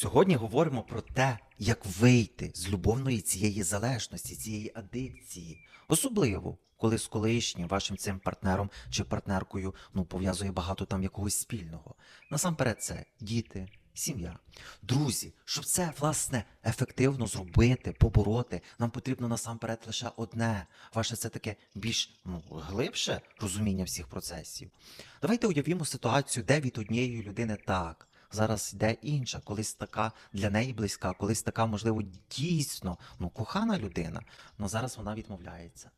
Сьогодні говоримо про те, як вийти з любовної цієї залежності, цієї адикції, особливо коли з колишнім вашим цим партнером чи партнеркою ну пов'язує багато там якогось спільного. Насамперед, це діти, сім'я, друзі. Щоб це власне ефективно зробити, побороти, нам потрібно насамперед лише одне. Ваше це таке більш ну глибше розуміння всіх процесів. Давайте уявімо ситуацію, де від однієї людини так. Зараз йде інша, колись така для неї близька, колись така, можливо, дійсно ну, кохана людина. але зараз вона відмовляється.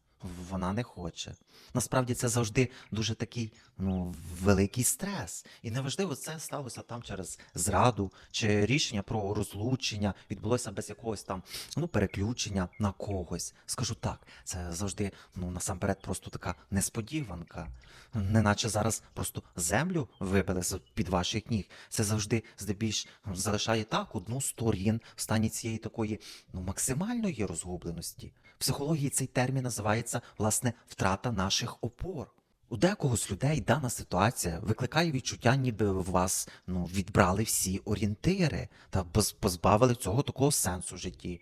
Вона не хоче. Насправді це завжди дуже такий ну, великий стрес. І неважливо, це сталося там через зраду чи рішення про розлучення відбулося без якогось там ну, переключення на когось. Скажу так, це завжди ну, насамперед просто така несподіванка. Неначе зараз просто землю вибили під ваших ніг. Це завжди здебільш залишає так одну сторін в стані цієї такої ну, максимальної розгубленості. В психології цей термін називається власне втрата наших опор. У декого з людей дана ситуація викликає відчуття, ніби в вас ну, відбрали всі орієнтири та позбавили цього такого сенсу в житті.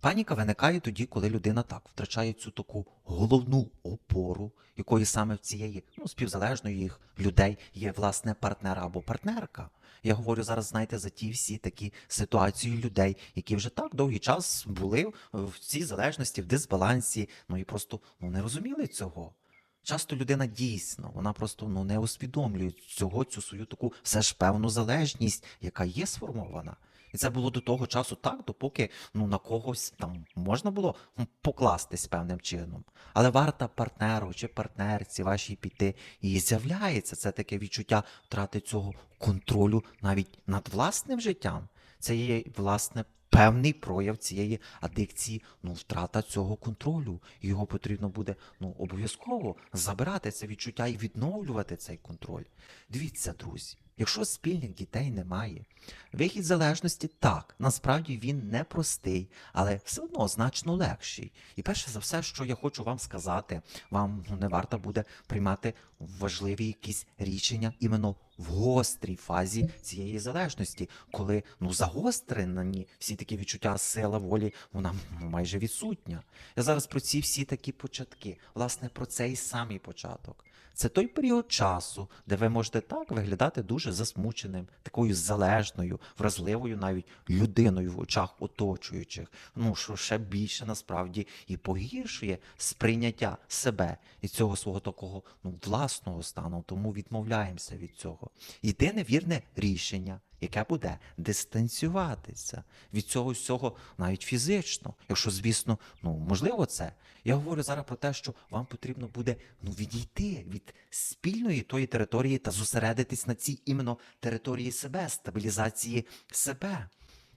Паніка виникає тоді, коли людина так втрачає цю таку головну опору, якою саме в цієї ну, співзалежної їх людей є власне партнер або партнерка. Я говорю зараз, знаєте, за ті всі такі ситуації людей, які вже так довгий час були в цій залежності, в дисбалансі, ну і просто ну, не розуміли цього. Часто людина дійсно, вона просто ну, не усвідомлює цього, цю свою таку все ж певну залежність, яка є сформована. І це було до того часу так, допоки ну, на когось там можна було покластись певним чином. Але варта партнеру чи партнерці вашій піти, і з'являється це таке відчуття втрати цього контролю навіть над власним життям. Це є, власне, певний прояв цієї адикції, ну, втрата цього контролю. Його потрібно буде ну, обов'язково забирати це відчуття і відновлювати цей контроль. Дивіться, друзі, якщо спільних дітей немає, вихід залежності так, насправді він непростий, але все одно значно легший. І перше за все, що я хочу вам сказати, вам ну, не варто буде приймати важливі якісь рішення іменно в гострій фазі цієї залежності, коли ну загострені всі такі відчуття сила волі, вона майже відсутня. Я зараз про ці всі такі початки, власне, про цей самий початок. Це той період часу, де ви можете так виглядати дуже засмученим, такою залежною, вразливою навіть людиною в очах оточуючих. Ну що ще більше насправді і погіршує сприйняття себе і цього свого такого ну, власного стану. Тому відмовляємося від цього. Єдине вірне рішення, яке буде дистанціюватися від цього всього навіть фізично, якщо, звісно, ну можливо це. Я говорю зараз про те, що вам потрібно буде ну, відійти від спільної тої території та зосередитись на цій іменно території себе, стабілізації себе.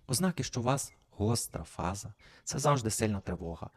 Ознаки, що у вас гостра фаза, це завжди сильна тривога,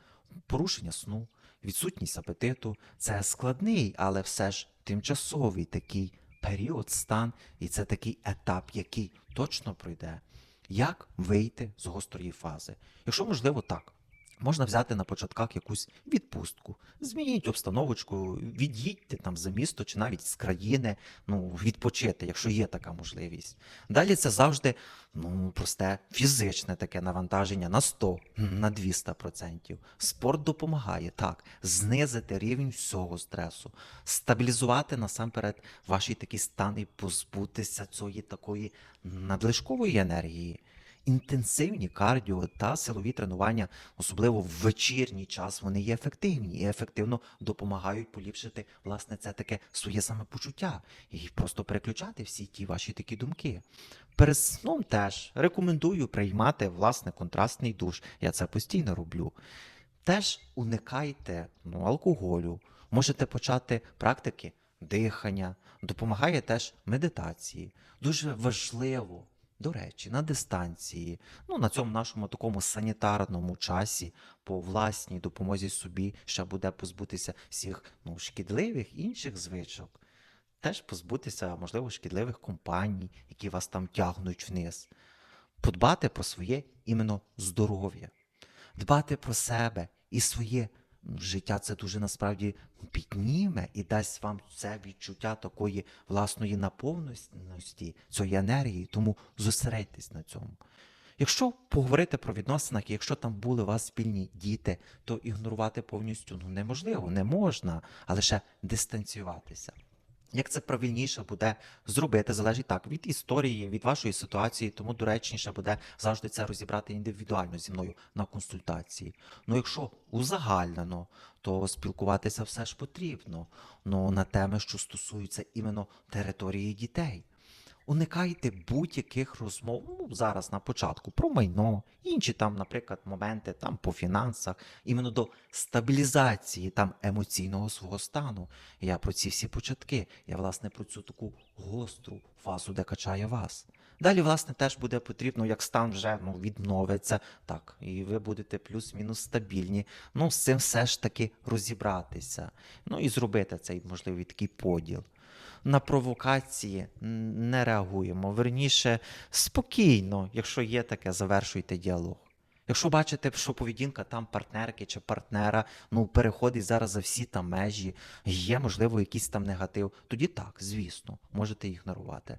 порушення сну, відсутність апетиту це складний, але все ж тимчасовий такий період, стан, і це такий етап, який точно пройде. Як вийти з гострої фази? Якщо можливо, так. Можна взяти на початках якусь відпустку, змініть обстановочку, від'їдьте там за місто чи навіть з країни, ну відпочити, якщо є така можливість. Далі це завжди ну просте фізичне таке навантаження на 100, на 200%. Спорт допомагає так знизити рівень всього стресу, стабілізувати насамперед ваш такий стан і позбутися цієї такої надлишкової енергії. Інтенсивні кардіо та силові тренування, особливо в вечірній час, вони є ефективні і ефективно допомагають поліпшити власне це таке своє самопочуття і просто переключати всі ті ваші такі думки. Перед сном теж рекомендую приймати власне контрастний душ. Я це постійно роблю. Теж уникайте ну, алкоголю, можете почати практики дихання, допомагає теж медитації. Дуже важливо до речі, на дистанції, ну на цьому нашому такому санітарному часі, по власній допомозі собі ще буде позбутися всіх ну, шкідливих інших звичок, теж позбутися, можливо, шкідливих компаній, які вас там тягнуть вниз, подбати про своє іменно здоров'я, дбати про себе і своє життя це дуже насправді підніме і дасть вам це відчуття такої власної наповненості, цієї енергії, тому зосередьтесь на цьому. Якщо поговорити про відносинах, якщо там були у вас спільні діти, то ігнорувати повністю ну, неможливо, не можна, а лише дистанціюватися. Як це правильніше буде зробити, залежить так від історії, від вашої ситуації, тому доречніше буде завжди це розібрати індивідуально зі мною на консультації. Ну якщо узагальнено, то спілкуватися все ж потрібно. Ну на теми, що стосуються іменно території дітей. Уникайте будь-яких розмов ну, зараз на початку про майно, інші там, наприклад, моменти там по фінансах, іменно до стабілізації там емоційного свого стану. Я про ці всі початки. Я власне про цю таку гостру фазу, де качає вас. Далі, власне, теж буде потрібно, як стан вже ну, відновиться, так, і ви будете плюс-мінус стабільні. Ну, з цим все ж таки розібратися. Ну і зробити цей можливий такий поділ на провокації не реагуємо. Верніше, спокійно, якщо є таке, завершуйте діалог. Якщо бачите, що поведінка там партнерки чи партнера ну, переходить зараз за всі там межі, є, можливо, якийсь там негатив, тоді так, звісно, можете ігнорувати.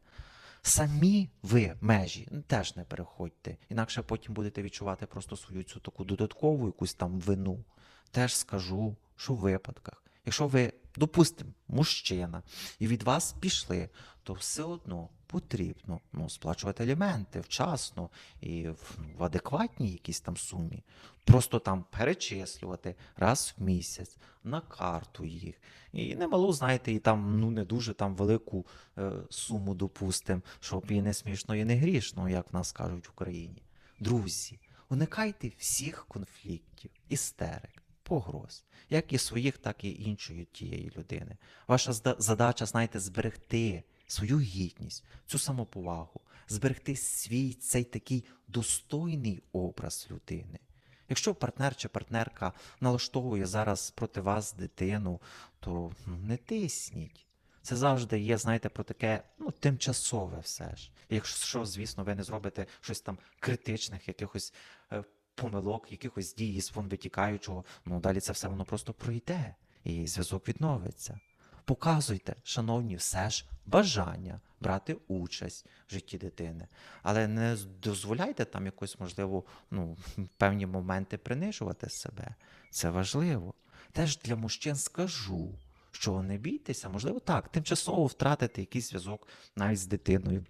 Самі ви межі теж не переходьте, інакше потім будете відчувати просто свою цю таку додаткову якусь там вину. Теж скажу, що в випадках, якщо ви, допустимо, мужчина, і від вас пішли, то все одно потрібно ну, сплачувати аліменти вчасно і в, в адекватній якійсь там сумі. Просто там перечислювати раз в місяць на карту їх. І немалу, знаєте, і там ну не дуже там велику е, суму допустимо, щоб і не смішно, і не грішно, як в нас кажуть в Україні. Друзі, уникайте всіх конфліктів, істерик, погроз, як і своїх, так і іншої тієї людини. Ваша задача, знаєте, зберегти свою гідність, цю самоповагу, зберегти свій цей такий достойний образ людини. Якщо партнер чи партнерка налаштовує зараз проти вас дитину, то ну, не тисніть. Це завжди є, знаєте, про таке ну, тимчасове все ж. Якщо, звісно, ви не зробите щось там критичних, якихось е, помилок, якихось дій з вон витікаючого, ну далі це все воно просто пройде, і зв'язок відновиться. Показуйте, шановні, все ж бажання брати участь в житті дитини, але не дозволяйте там якось, можливо, ну, певні моменти принижувати себе. Це важливо. Теж для мужчин скажу, що не бійтеся, можливо, так, тимчасово втратити якийсь зв'язок навіть з дитиною.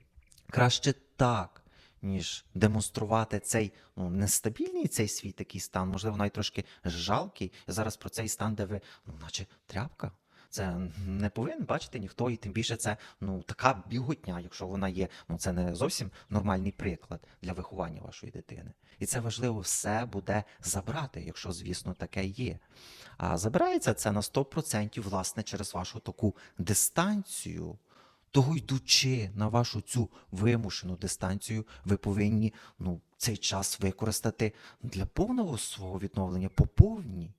Краще так, ніж демонструвати цей ну, нестабільний цей свій такий стан, можливо, навіть трошки жалкий. Зараз про цей стан, де ви, ну, наче тряпка. Це не повинен бачити ніхто, і тим більше це ну така біготня, якщо вона є. Ну це не зовсім нормальний приклад для виховання вашої дитини. І це важливо все буде забрати, якщо, звісно, таке є. А забирається це на 100% власне через вашу таку дистанцію. Того йдучи на вашу цю вимушену дистанцію, ви повинні ну, цей час використати для повного свого відновлення по повній.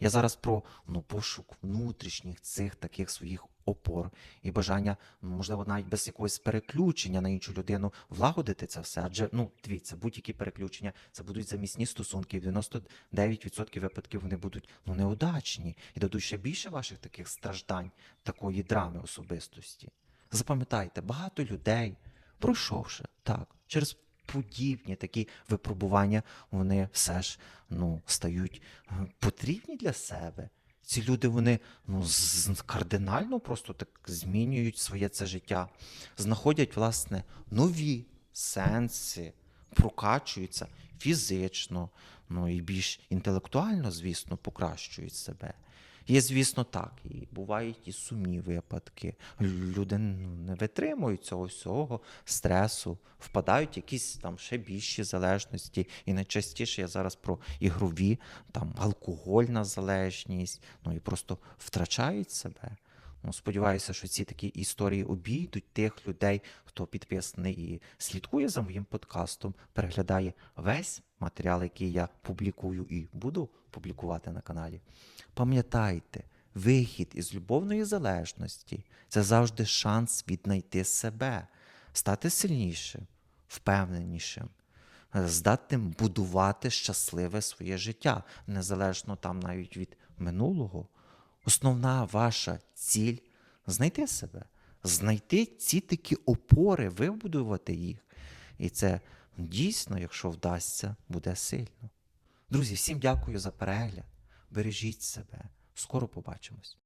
Я зараз про ну, пошук внутрішніх цих таких своїх опор і бажання, ну, можливо, навіть без якогось переключення на іншу людину влагодити це все. Адже ну, дивіться, будь-які переключення це будуть замісні стосунки. В 99% випадків вони будуть ну, неудачні і дадуть ще більше ваших таких страждань, такої драми особистості. Запам'ятайте, багато людей, пройшовши так, через подібні такі випробування, вони все ж ну, стають е, потрібні для себе. Ці люди вони ну, кардинально просто так змінюють своє це життя, знаходять власне нові сенси, прокачуються фізично, ну і більш інтелектуально, звісно, покращують себе. Є, звісно, так, і бувають і сумні випадки. Люди ну, не витримують цього всього стресу, впадають в якісь там ще більші залежності. І найчастіше я зараз про ігрові, там алкогольна залежність, ну і просто втрачають себе. Ну, сподіваюся, що ці такі історії обійдуть тих людей, хто підписаний і слідкує за моїм подкастом, переглядає весь матеріал, який я публікую і буду публікувати на каналі. Пам'ятайте, вихід із любовної залежності це завжди шанс віднайти себе, стати сильнішим, впевненішим, здатним будувати щасливе своє життя, незалежно там навіть від минулого, основна ваша ціль знайти себе, знайти ці такі опори, вибудувати їх. І це дійсно, якщо вдасться, буде сильно. Друзі, всім дякую за перегляд. Бережіть себе. Скоро побачимось.